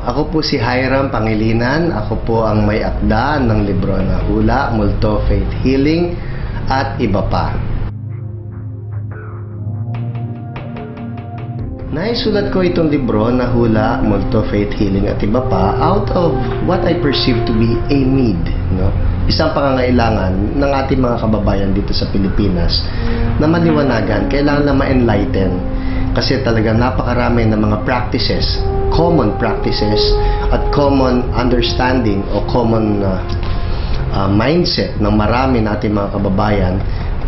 Ako po si Hiram Pangilinan. Ako po ang may akda ng libro na Hula, Multo, Faith Healing at iba pa. Naisulat ko itong libro na Hula, Multo, Faith Healing at iba pa out of what I perceive to be a need. No? Isang pangangailangan ng ating mga kababayan dito sa Pilipinas na maliwanagan, kailangan na ma-enlighten kasi talaga napakarami ng mga practices, common practices at common understanding o common uh, uh, mindset ng marami nating mga kababayan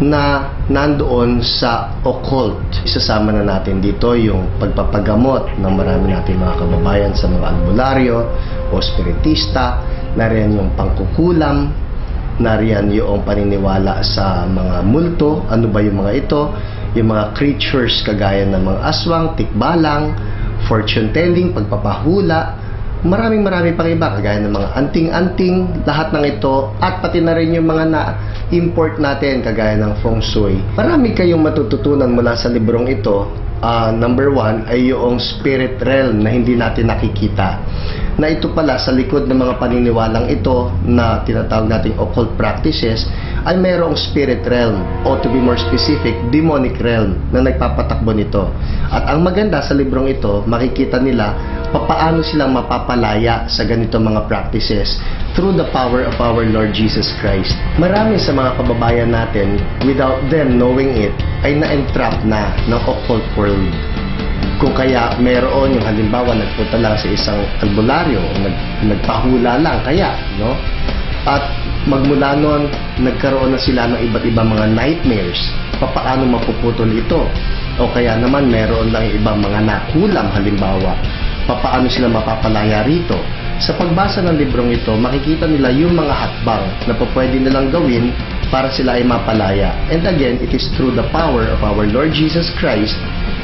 na nandoon sa occult. Isasama na natin dito yung pagpapagamot ng marami nating mga kababayan sa mga albularyo o spiritista, nariyan yung pangkukulam, nariyan yung paniniwala sa mga multo, ano ba yung mga ito, yung mga creatures kagaya ng mga aswang, tikbalang, fortune telling, pagpapahula, maraming maraming pang iba kagaya ng mga anting-anting lahat ng ito at pati na rin yung mga na-import natin kagaya ng feng shui. Marami kayong matututunan mula sa librong ito. Ah, number one ay yung spirit realm na hindi natin nakikita. Na ito pala sa likod ng mga paniniwalang ito na tinatawag nating occult practices ay mayroong spirit realm o to be more specific, demonic realm na nagpapatakbo nito. At ang maganda sa librong ito, makikita nila papaano silang mapapalaya sa ganito mga practices through the power of our Lord Jesus Christ. Marami sa mga kababayan natin, without them knowing it, ay na-entrap na ng occult world. Kung kaya meron yung halimbawa nagpunta lang sa isang albularyo, nag, nagpahula lang kaya, no? At magmula noon, nagkaroon na sila ng iba't ibang mga nightmares. Papaano mapuputol ito? O kaya naman meron lang ibang mga nakulam halimbawa. Papaano sila mapapalaya rito? Sa pagbasa ng librong ito, makikita nila yung mga hakbang na pwede nilang gawin para sila ay mapalaya. And again, it is through the power of our Lord Jesus Christ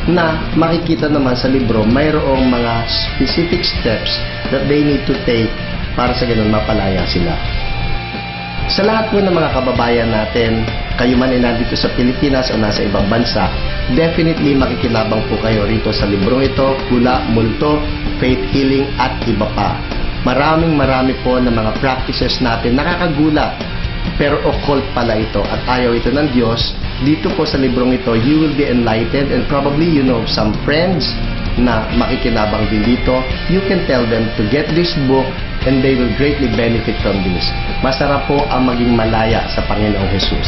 na makikita naman sa libro mayroong mga specific steps that they need to take para sa ganun mapalaya sila. Sa lahat po ng mga kababayan natin, kayo man ay nandito sa Pilipinas o nasa ibang bansa, definitely makikinabang po kayo rito sa librong ito, Hula, Multo, Faith Healing at iba pa. Maraming marami po ng mga practices natin nakakagulat pero occult pala ito at ayaw ito ng Diyos. Dito po sa librong ito, you will be enlightened and probably you know some friends na makikinabang din dito. You can tell them to get this book and they will greatly benefit from this. Masarap po ang maging malaya sa Panginoong Jesus.